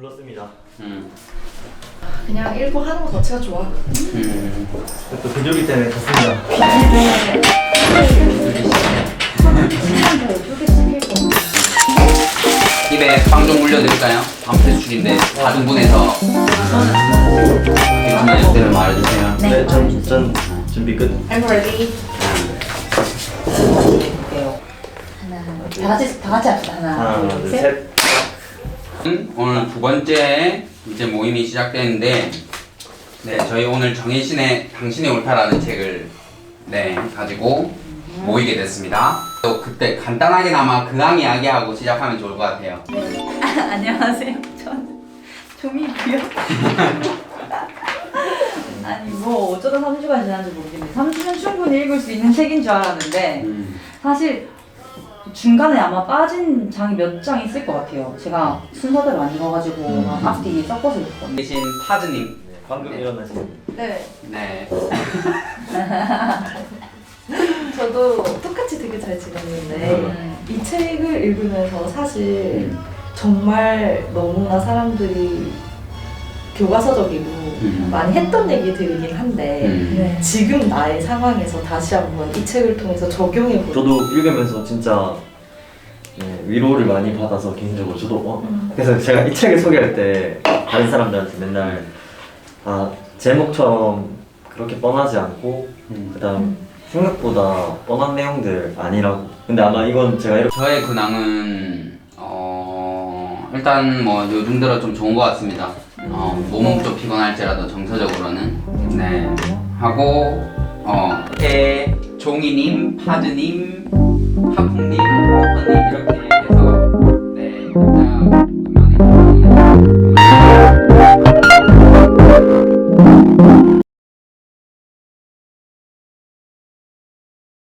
눌렀습니다. 음. 그냥 일부 하는 것 자체가 좋아. 음. 또 비둘기 때문에 졌습니다. 입에 빵좀 물려드릴까요? 밤새출인데 다른 분에서 괜찮아요? 그대로 말해주세요. 네, 전, 전 준비 끝. I'm ready. 다 같이 다 같이 합시다 하나, 하나, 둘, 둘, 셋. 셋. 음, 오늘 두 번째 이제 모임이 시작되는데 네 저희 오늘 정혜신의 당신의 옳다라는 책을 네 가지고 모이게 됐습니다. 또 그때 간단하게나마 근황 이야기하고 시작하면 좋을 것 같아요. 안녕하세요. 저는 종이고요. 아니 뭐 어쩌다 3주가 지난지 모르겠는데 3주면 충분히 읽을 수 있는 책인 줄 알았는데 음. 사실 중간에 아마 빠진 장이 몇 장 있을 것 같아요. 제가 순서대로 안 읽어가지고 음. 막 앞뒤 섞어서 읽었거든요. 대신 파즈님 네, 방금 일어나신. 네. 네 저도 똑같이 되게 잘 지냈는데 음. 이 책을 읽으면서 사실 정말 너무나 사람들이 교과서적이고 음. 많이 했던 얘기들이긴 한데 음. 네. 지금 나의 상황에서 다시 한번 이 책을 통해서 적용해 보는 저도 읽으면서 진짜 네, 위로를 많이 받아서 개인적으로 저도 어, 그래서 제가 이 책을 소개할 때 다른 사람들한테 맨날 아 제목처럼 그렇게 뻔하지 않고 음. 그다음 생각보다 뻔한 내용들 아니라고 근데 아마 이건 제가 이렇게 저의 근황은 어 일단 뭐 요즘 들어 좀 좋은 것 같습니다. 어 몸은 좀 피곤할지라도 정서적으로는. 네. 하고 어 해, 종이님, 파즈님, 하풍님, 호퍼님 이렇게